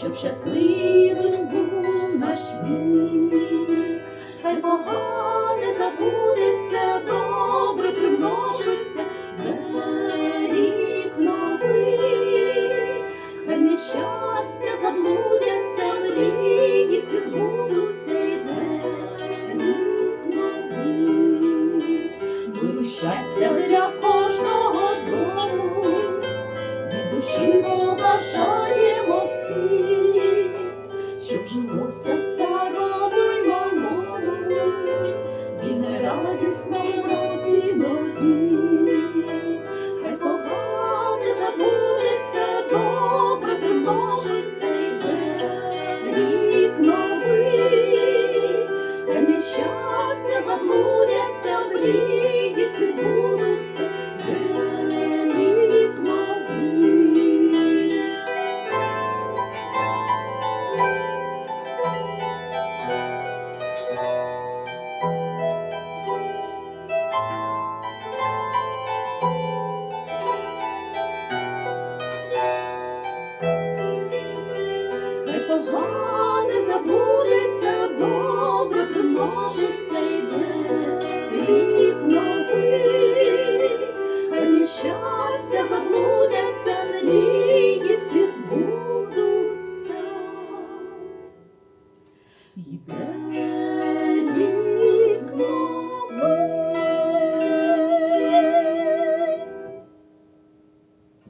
щоб щасливим був наш вік. Хай погане забудеться, добре примножиться, де рік новий, хай нещастя заблудяться, мрії всі збудуться, йде рік новий. Беру щастя для кожного дому, від душі жилося в старому й малому, і не радісно в році нові. Хай погане забудеться, добре примножиться, йде рік новий, хай нещастя заблудяться, мрії